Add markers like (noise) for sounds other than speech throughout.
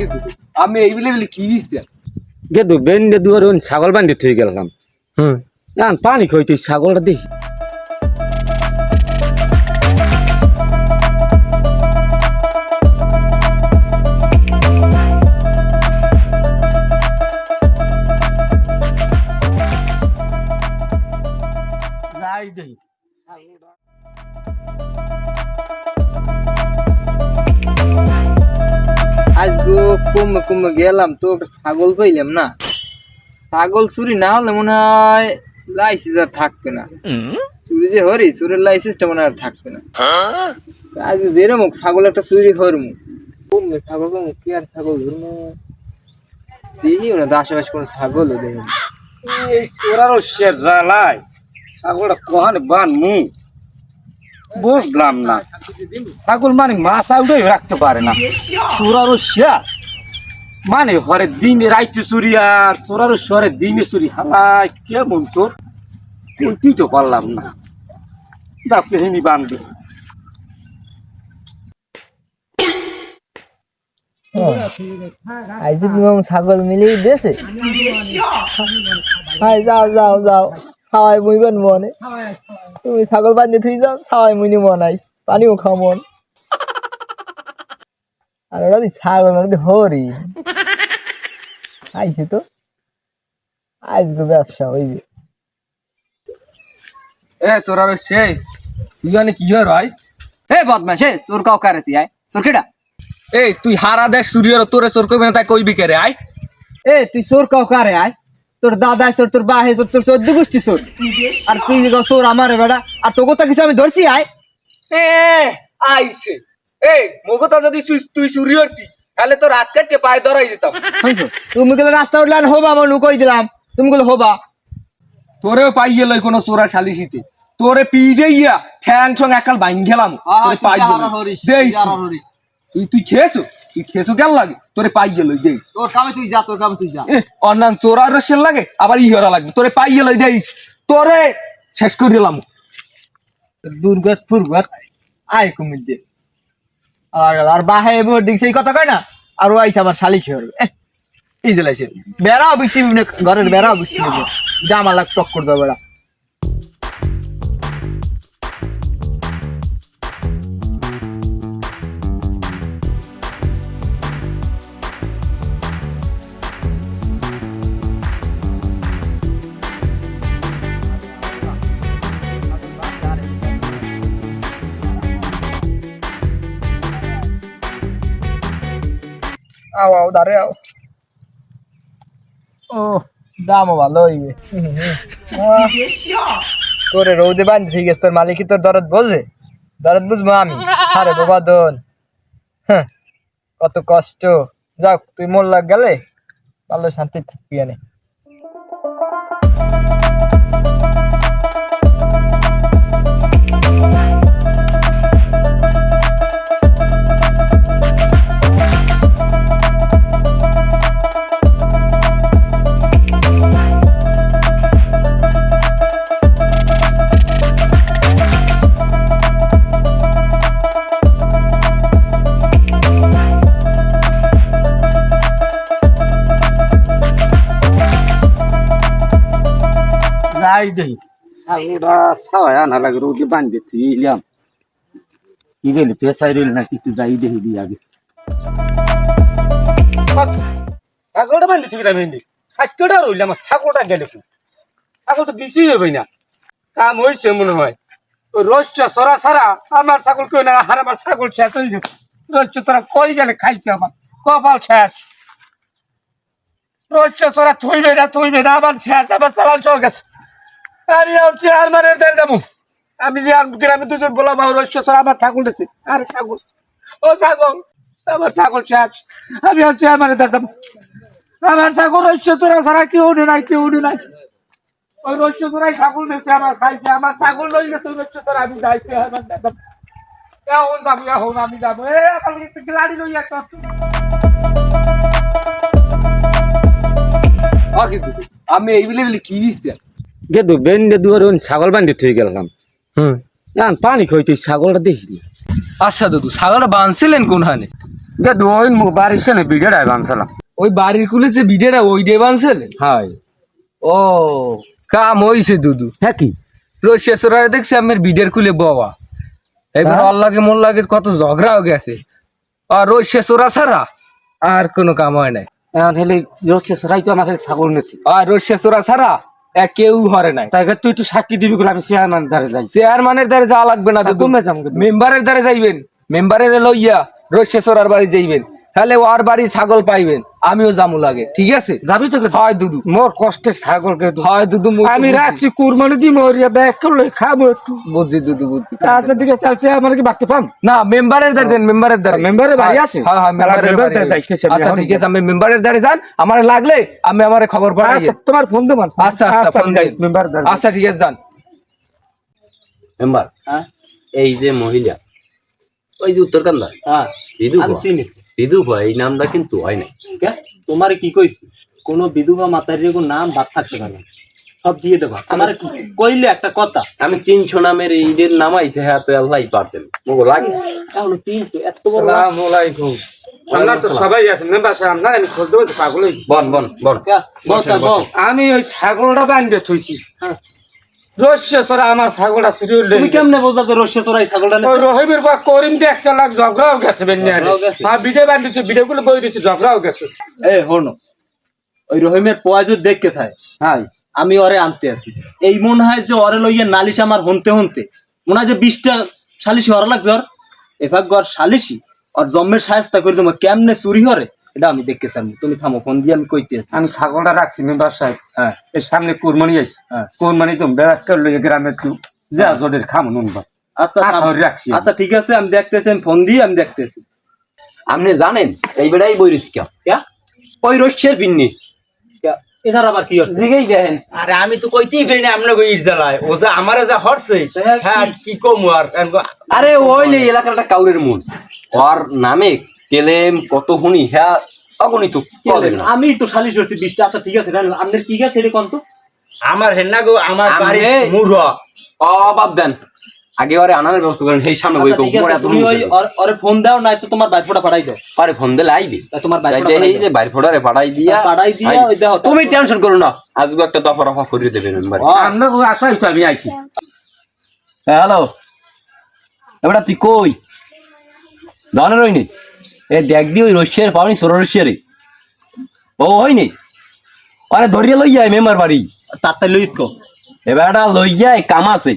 কিন্তু আমি এই বলে বলে কি দিচ্ছি গেদু বেন্ডে দুয়ার ওন ছাগল বান্ধে থই গেলাম। হুম। না পানি খাইতে ছাগলটা দেখি যাই দেখি আজ গো কমে কমে গেলাম তো একটা ছাগল পাইলাম না। ছাগল চুরি না হলে মনে হয় লাইসেন্স আর থাকবে না। চুরি যে হরি চুরির লাইসেন্সটা মনে হয় আর থাকবে না। আজ যেরকম ছাগল একটা চুরি হরমু কমবে ছাগল কমে কি আর ছাগল ধরমু দেখিও না তো আশেপাশে কোনো ছাগলও দেখি চোরারও শের জ্বালায়। ছাগলটা কহানে বান মু বুঝলাম না। ছাগল মানে মাছা উঠে রাখতে পারে না। চোরারও শেয়ার মানে হরে দিনে রাইতে চুরি আর চোরারও শহরে দিনে চুরি। হালায় কেমন তোর তুই তো পারলাম না। ডাক্তার হিনি বান্ধব ছাগল মিলিয়ে দিয়েছে। যাও যাও যাও। খাওয়াই মুইবেন মনে। তুমি ছাগল বান্ধে থুই যাও খাওয়াই মুনি মন আইস পানিও খাও মন। আর ওরা দি ছাগল মানে হরি। আইছে তো। আজ তো ব্যবসা হইবে এ চোরারও সে তুই জানি কি হয় ভাই? এ বদমাস এ চোর কাও কারেছি আয়। চোর কেডা? এই তুই হারা দেশ সূর্যের তোরে চোর কইবে না তাই কইবি কে রে আয়। এ তুই চোর কাও কারে আয়। তোর দাদা চোর তোর বাহে চোর তোর চোদ্দ গোষ্ঠী চোর। আর তুই যে চোর আমার বেড়া আর তোকে তো কিছু আমি ধরছি আয়। এ আইছে। এই মগতা যদি তুই- তুই চুরি করতি তাহলে তোর হাত কাটে পায়ে ধরাই দিতাম। শুনছো? তুমি গেলে রাস্তা উঠলে আর হবা আমার লুকই দিলাম? তুমি গেলে হবা। তোরেও পাই গেল কোনো চোরা শালিশিতে তোরে পি গিয়া ঠ্যাং ঠং একাল বাইন গেলাম তোরে পাই গেল দেই তুই তুই খেয়েছো? তুই খেয়েছো কেন লাগে? তোরে পাই গেল দেই। তোর কামে তুই যা তোর কামে তুই যা। অন্যান চোরার রসের লাগে আবার ইহরা লাগবে। তোরে পাই গেল দেই। তোরে শেষ করে দিলাম। দুর্গত ফুরগত আয় কুমির দে। আর আর বাহে এবার দেখছে এই কথা কয় না? আর ও আইসে আমার শালিশ হবে এই যে লাইছে। বেড়াও বৃষ্টি ঘরের বেড়াও বৃষ্টি জামা লাগ টক করে দেবে বেড়া। আও আও দাঁড়ে আও। ও দামও ভালো হইবে। (laughs) তোরে রৌদে বান্ধ ঠিক আছে তোর মালিকই তোর দরদ বোঝে? দরদ বুঝব আমি। আরে বাবা দোন হ্যাঁ, কত কষ্ট। যাক তুই মোল্লা লাগ গেলে ভালো শান্তি থাকবি এনে। যাই দেই। ছাগলটা ছাওয়া আনা লাগে রোদে বান্ধে থইলাম কি বলি পেশাই রইল না কিছু যাই দেখি দি আগে। ছাগলটা বান্ধে ঠিক রাখবেন খাদ্যটা রইল আমার ছাগলটা গেলে কি ছাগল তো বেশি হবে না। কাম হয়েছে মনে হয়। ওই রোজটা সরা সারা আমার ছাগল কেউ না আর আমার ছাগল শেষ হয়ে গেছে। রোজটা তোরা কই গেলে খাইছে আমার কপাল শেষ। রোজটা সরা থইবে না থইবে না আমার শেষ আমার চালান চল গেছে। মানে আমি যে গ্রামে দুজন বললাম আমার ছাগল ছাগল। ও ছাগল, আমার ছাগল আমি আর মানে দেড় যাব। আমার ছাগল ছাড়া কেউ নাই কেউ উঠে নাই। ছাগল খাইছে ছাগল আমি যাইছে এখন আমি আমি এই বলে বলে কি গেদু বেন্ডে দুয়ার ওন ছাগল বান্ধে থই গেলাম। হুম। পানি খাইতে ছাগলটা দেখি আচ্ছা দাদু ছাগলটা বাঁধছিলেন কোনখানে? যে দুই বাড়ির সামনে ভিডিওটা বানছিলাম ওই বাড়ির কুলে যে ভিডিওটা ওই ডে বানছিলেন হয়। ও কাম হইছে দুদু। হ্যাঁ কি? রসিয়া দেখছি আমার ভিডিওর কুলে বাবা। এবার হ্যাঁ? অল লাগে কত ঝগড়াও গেছে। আর রসিয়া চোরা ছাড়া আর কোনো কাম হয় নাই। হেলে রচ্ছে সরাই তো আমার ছাগল নেছি আর রসিয়া চোরা ছাড়া কেউ হরে নাই। তাই তুই একটু সাক্ষী দিবি আমি চেয়ারম্যানের দ্বারে যাই চেয়ারম্যানের দ্বারা যাওয়া লাগবে না। মেম্বারের দ্বারা যাইবেন। মেম্বারের লইয়া রসিয়া চোরার বাড়ি যাইবেন। তাহলে ওর বাড়ি ছাগল পাইবেন। আমিও জামু লাগে ঠিক আছে? যাবি তো হয় দুদু। মোর কষ্টের ছাগলকে দু- হয় দুদু আমি। রাখছি কুরবানি দিই মরিয়া ব্যাগ করলে খাব একটু। বুঝছি দুদু বুঝছি। আচ্ছা ঠিক আছে তাহলে আমার কি বাড়তে পান না মেম্বারের দ্বারা যান মেম্বারের দ্বারা মেম্বারের বাড়ি আছে? হ্যাঁ হ্যাঁ মেম্বারের দ্বারা যাইতেছি আচ্ছা ঠিক আছে আমি মেম্বারের দ্বারা যান আমার লাগলে আমি আমার খবর পাঠাই। আচ্ছা তোমার ফোন দেবেন আচ্ছা আচ্ছা ফোন দিন। মেম্বার দ্বারে আচ্ছা ঠিক আছে যান। মেম্বার হ্যাঁ? এই যে মহিলা ওই যে উত্তরকান্দা হ্যাঁ। বিধু আমি চিনি। বিধু এই নামটা কিন্তু হয় নাই। কে? তোমারে কি কইছি? কোন বিধবা মাতার কোনো নাম বাদ থাকতে পারে সব দিয়ে দেবা। আমার কইলে একটা কথা। আমি তিনশো নামের এইদের নামাইছে হ্যাঁ তো আল্লাহ পারছেন। মগো লাগে? তাহলে তিনশো এত বড় নাম। আলাইকুম। আমি ওই ছাগলটা বান্ধে থইছি। হ্যাঁ। রস্য সরা আমার ছাগলটা শুরু হলে তুমি কেমনে বলতা যে রসে চড়াই ছাগলটা ওই রহিমের বা করিম দিয়ে একটা লাখ ঝগড়াও গেছে বেনিয়ানে ঝগড়াও গেছে? বান্ধিছে ভিডিও গুলো বই দিছে? ঝগড়াও গেছে। এ হনো ওই রহিমের পয়াজুর দেখতে থাই আমি ওরে আনতে আছি। এই মনে হয় যে ওরে লইয়া নালিশ আমার হনতে হনতে। মনে হয় যে বিশটা সালিশি হরা লাগছে ওর। এভাগ ওর সালিশি ওর জম্মের সাহেস্তা করে দেবো। কেমনে চুরি হরে? এটা আমি দেখতে চাই তুমি থামো ফোন দিয়ে আমি কইতে আছি। আমি ছাগলটা রাখছি মেম্বার সাহেব হ্যাঁ। এই সামনে কুরবানি আছে হ্যাঁ। কুরবানি তো বেড়াত করলে গ্রামে তো যা জোরের খাম নুন বা আচ্ছা রাখছি। আচ্ছা ঠিক আছে আমি দেখতেছি আমি ফোন দিয়ে আমি দেখতেছি। আপনি জানেন এই বেড়াই বইরিস কে ক্যা? ওই রস্যের পিন্নি ক্যা? এটার আবার কি হচ্ছে? জিগেই দেখেন। আরে আমি তো কইতেই পারি না আপনাকে ইট জ্বালায় ও যে আমার যা হরছে হ্যাঁ কি? কম আর? আরে ওই এলাকাটা কাউরের মন। ওর নামে কেলেম কত হুনি হ্যাঁ অগণিত না। আমি তো সালিশ হচ্ছি বিশটা। আচ্ছা ঠিক আছে আপনার কি গেছে এটা কন্ত? আমার হেন্না গো আমার আমি- বাড়ি মুরহ ও বাপ দেন। আগে ওরে আনার ব্যবস্থা করেন সেই সামনে বই আচ্ছা, তুমি ওই ওর- ফোন দাও নাই তো তোমার বাইফোটা পাঠাই দাও। আরে ফোন দিলে আইবি। তোমার তাই বাইফোটা এই যে দাও। বাইর ফোটারে পাঠাই দিয়া পাঠাই দিয়া ওই দেখো তুমি টেনশন করো না আজকে একটা দফা রফা করে দেবে মেম্বার আপনার আসাই তো আমি আইছি। হ্যালো। এবার তুই কই? দনের হইনি এ দেখ দি ওই রশিয়ার পাওনি সর রশিয়ারে। ও হয়নি? আরে ধরিয়ে লই যায় মেম্বার বাড়ি। তাড়াতাড়ি লইত কো। এবারটা লই যায় কাম আছে।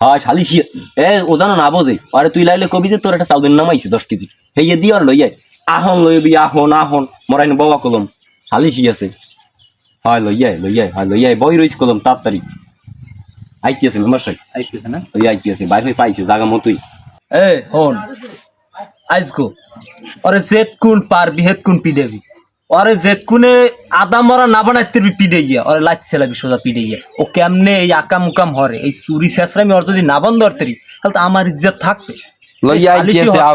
হয় শালিশি এ ও জানো না বোঝে। আরে তুই লাইলে কবি যে তোর একটা চাউদের নামাইছে দশ কেজি। হেয়ে দিয়ে আর লই যায় আহন লইবি আহন আহন। মরাইন বাবা কলম। শালিশি আছে। হয় লই যায় লই যায় হয় লই যায় বই রইছে কলম তাড়াতাড়ি। আইতি আছে মেম্বার সাহেব। আইসি না? ওই আইতি আছে বাইরে পাইছে জাগা মতোই। এ হন। আইসকো ওরে জেত কোন পারবি হেত কোন পিডেবি। ওরে জেত কোনে আদা মরা না বানাইতে পিডে গিয়া ওরে লাইট ছেলাবি সোজা পিডে গিয়া ও কেমনে এই আকাম উকাম হরে? এই চুরি শেষরামি ওর যদি না বন্ধ ধরতে তাহলে তো আমার ইজ্জত থাকবে।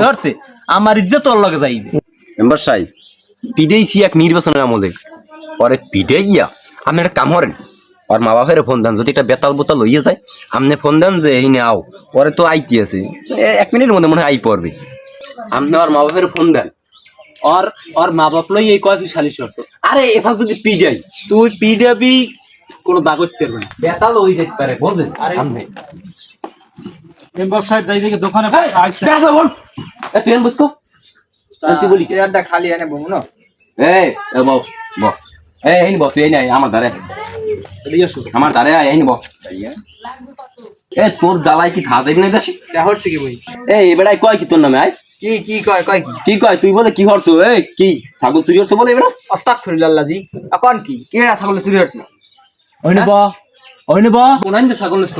হরতে আমার ইজ্জত ওর লগে যাইবে। মেম্বার সাহেব পিডেইছি এক নির্বাচনের আমলে। পরে পিডে গিয়া আপনি একটা কাম করেন। ওর মা বাপের ফোন দেন যদি একটা বেতাল বোতাল লইয়ে যায় আপনি ফোন দেন যে এই আও। পরে তো আইতি আছে। এক মিনিটের মধ্যে মনে হয় আই পড়বে। আপনি ওর মা বাপের ফোন দেন। ওর ওর মা বাপ লই এই কয়ফি সালিশ করছে। আরে এভাগ যদি পিডাই তুই পিডেবি কোনো দাগ করতে পারবে না। বেতাল হয়ে যেতে পারে বলছেন আপনি মেম্বার সাহেব যাই দেখে দোকানে ভাই আইছে বেতা বল। এ তুই বুঝকো তুই বলি চেয়ারটা খালি এনে বমু না? এই এ বল বল এই এই বল তুই এই নাই আমার ধারে। আমার ধারে আয় এই বল এ তোর জ্বালাই কি খাওয়া যাবে না দেশে? হরছে কি বই? এই এবারে কয় কি তোর নামে আয়? কি কি কয় কয় কি? কি কয় তুই বলে কি হরছো? এই কি ছাগল চুরি হরছো বলে এবারে? আস্তাগফিরুল্লাহ জি এখন কি? কি ছাগল চুরি হচ্ছে ওইনে বা ওইনে বা। যে ছাগল নষ্ট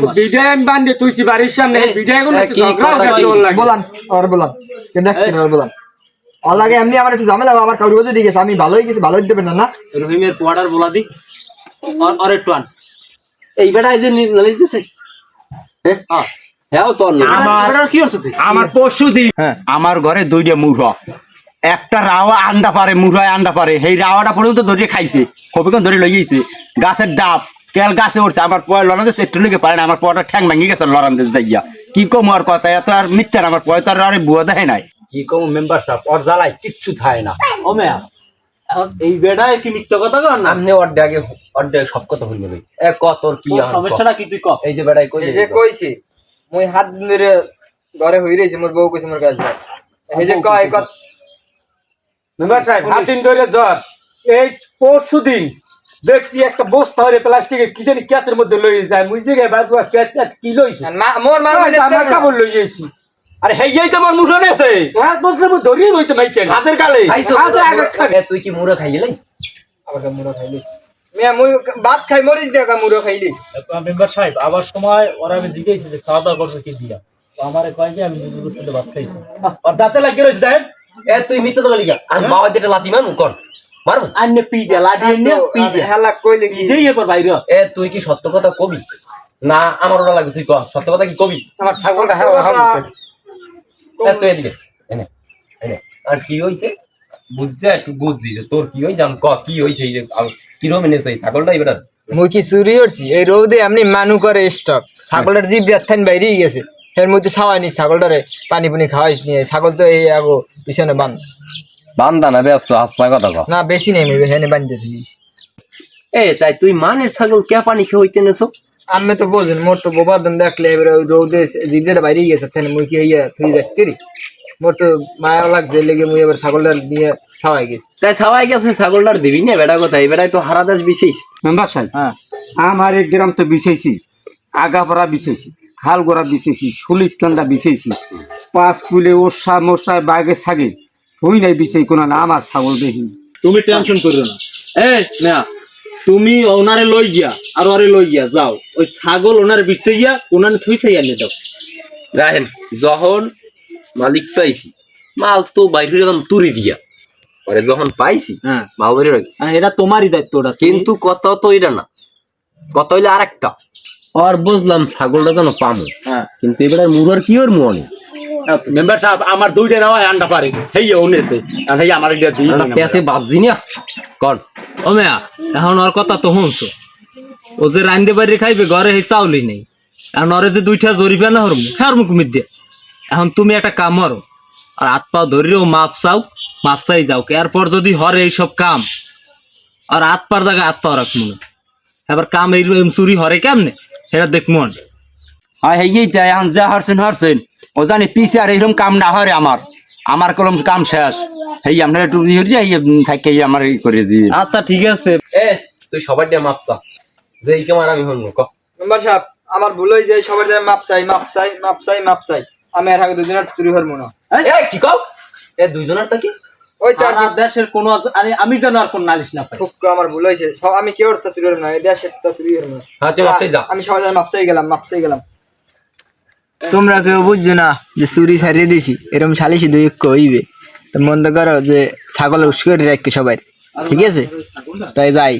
আমি বান্ধে তুইছি বাড়ির সামনে ভিডিও গুলো এ, কি ঝগড়াও কথা গেছে কি? ওর লাগে। বলান আর বলান কেন দেখছেন আর বলান। এমনি আমার একটু ঝামেলা আমার কাউরি বলতে দিয়ে গেছে আমি ভালোই গেছি ভালোই দেবেন না না? রহিমের পোয়াডার বলা দি। আর আর একটু আন। এই বেটা এই যে নালি দিতেছে হ্যাঁ? হ্যাঁ। আমার- দিন। হ্যাঁ। আমার ঘরে দুইটা মুরহ একটা রাওয়া আন্ডা পারে মুরহায় আন্ডা পারে। সেই রাওয়াটা পর্যন্ত ধরিয়ে খাইছে। কবিকন ধরে লই গেছে। গাছের ডাব কেল গাছে উঠছে। আমার পয় লড়ান একটু লেগে পারে না। আমার পয়টা ঠ্যাং ভাঙি গেছে লড়ান যাইয়া। কি কম আর কথা? এত আর মিথ্যার আমার পয় তো আর বুয়া দেয় নাই। কি কম মেম্বার সাহেব ওর জ্বালায় কিচ্ছু থাকে না। ও মেয়া এখন এই বেড়ায় কি মিথ্যা কথা কর না? আমনে অর্ধেক অর্ধেক সব কথা ভাই এ ক তোর কি সমস্যাটা কি তুই ক? এই যে বেড়াই কই এই যে কইছি। মুই হাত ধরে ঘরে হই রইছি মোর বউ কইছে মোর কাছে এই যে কয় কত মেম্বার সাহেব হাত দিন ধরে জ্বর। এই পরশু দিন দেখছি একটা বস্তা হরে প্লাস্টিকের কি জানি ক্যাতের মধ্যে লই যায়। মুই যে বাবু ক্যাত ক্যাত কি লইছে? মা- মোর মা আমার কাপড় লই যাইছি আরে হেই তো আমার মুঠো নেছে হ্যাঁ বলতে মই ধরিয়ে লইতে মাই কেন হাতের কালে। হাতে আগে খাবে। তুই কি মুড়ো খাই গেলাই আবার মুড়ো খাইলি। মিয়া মুই ভাত খাই মরিচ দিয়া মুড়ো খাইলি। মেম্বার সাহেব আবার সময় ওরা আমি জিজ্ঞেস যে খাওয়া দাওয়া করছ কি দিয়া? তো আমার কয় যে আমি দুপুরের সাথে ভাত খাইছি। আর দাঁতে লাগিয়ে রয়েছে দেখেন। এ তুই মিথ্যা তো লিগা আর বাবা দিতে লাতি মারু কোন মারবো? আন্নে পি লাডি এনে পি হেলা কইলে কি? ইদেই এরপর বাইরে এ তুই কি সত্য কথা কবি? না আমার ওটা লাগবে তুই ক। সত্য কথা কি কবি? আমার ছাগলটা হ্যাঁ হ্যাঁ তুই এদিকে এনে এনে। আর কি হইছে? বুঝছে একটু বুঝছি যে তোর কি হইছে আমি ক কি হইছে এই যে আম- কি এনেছে এই ছাগলটা এবার? মুই কি চুরি করছি? এই রোদে এমনি মানু করে স্টক ছাগলটার জিভ থান বাইরেই গেছে। এর মধ্যে ছাওয়াই নি ছাগলটারে পানি পানি খাওয়াইস নিয়ে ছাগল তো এই আগো পিছনে বান। বান্দা না বেশ হাসা কথা না বেশি নেই মুই এখানে বান্ধতে এ তাই তুই মানের ছাগল কে পানি খেয়ে হইতে নেছো আমি তো বোঝেন মোর তো গোবর্ধন দেখলে এবারে ওই রোদে জিভটা বাইরেই গেছে তাই মুই কি হইয়া তুই দেখতে মোর তো মায়া লাগছে লেগে মুই এবার ছাগলটা নিয়ে খাওয়াই গেছি। তাই সবাই গেছে ছাগলটার দিবি না বেড়া কথা এই বেড়াই তো হারাদাস বিশেষ। মেম্বার সাহেব হ্যাঁ। আমার এক গ্রাম তো বিছাইছি আগাপাড়া বিছাইছি খালগোড়া বিছাইছি সুলিশকান্দা বিছাইছি পাঁচ কুলে ওষা মশায় বাঘের সাগে হই নাই বিছাই কোনো না আমার ছাগল দেখি। তুমি টেনশন করিও না। এ না তুমি ওনারে লই গিয়া আর ওরে লই গিয়া যাও। ওই ছাগল ওনারে বিচ্ছে গিয়া ওনারে থুই চাই আনে দাও। দেখেন যখন মালিক পাইছি। মাল তো বাইরে যখন তুরি দিয়া। পরে যখন পাইছি হ্যাঁ। মাল বেরিয়ে রাখি এটা তোমারই দায়িত্ব ওটা কিন্তু কত তো এটা না। কত হইলে আরেকটা। আর বুঝলাম ছাগলটা কেন পামো। হ্যাঁ। কিন্তু এবার মুরার কি ওর মনে মেম্বার সাহেব আমার দুইটা নাও আন্ডা পারে। হেই ও নেছে আর হেই আমার এটা দিই পেঁচে বাজছি না কর। ও মেয়া এখন ওর কথা তো শুনছো। ও যে রান্দে বাড়ি খাইবে ঘরে সেই চাউলই নেই। এখন ওরে যে দুইটা জরিবে না হরমু হ্যাঁ মুখ মিদ দিয়ে এখন তুমি একটা কাম হরো আর হাত পা ধরিও মাপ চাও মাপ চাই যাও এরপর যদি হরে এইসব কাম আর হাত পার জায়গায় হাত পা রাখব না। এবার কাম এই চুরি হরে কেমনে? সেটা দেখব না। হ্যাঁ হেই তাই এখন যা হারছেন হারছেন। ও জানি পিছে আর এইরকম কাম না হরে আমার। আমার কলম কাম শেষ। হেই আপনার একটু ইয়ে দিয়ে থাকে আমার ই করে দিয়ে আচ্ছা ঠিক আছে। এ তুই সবার দিয়ে মাপসা যে এই কেমার আমি হইব ক। মেম্বার সাহেব আমার ভুল হয়েছে সবার জায়গায় মাপ চাই মাপ চাই মাপ চাই মাপ চাই। আমি আর আগে চুরি হরমু না। এ কি কও? এ দুইজনের তাকি ওই তো দেশের কোনো আরে আমি যেন আর কোন নালিশ না পাই। খুব আমার ভুল হয়েছে। সব আমি কেউ তো চুরি হরমু না এই দেশের তো চুরি হরমু না। হ্যাঁ তুই মাপসাই যা আমি সবার জায়গায় মাপ চাই গেলাম মাপ চাই গেলাম। তোমরা কেউ বুঝছ না যে চুরি ছাড়িয়ে দিছি এরকম সালিশি দুই কইবে তো মন তো করো যে ছাগল উস্করি রাখবে সবাই ঠিক আছে? তাই যাই।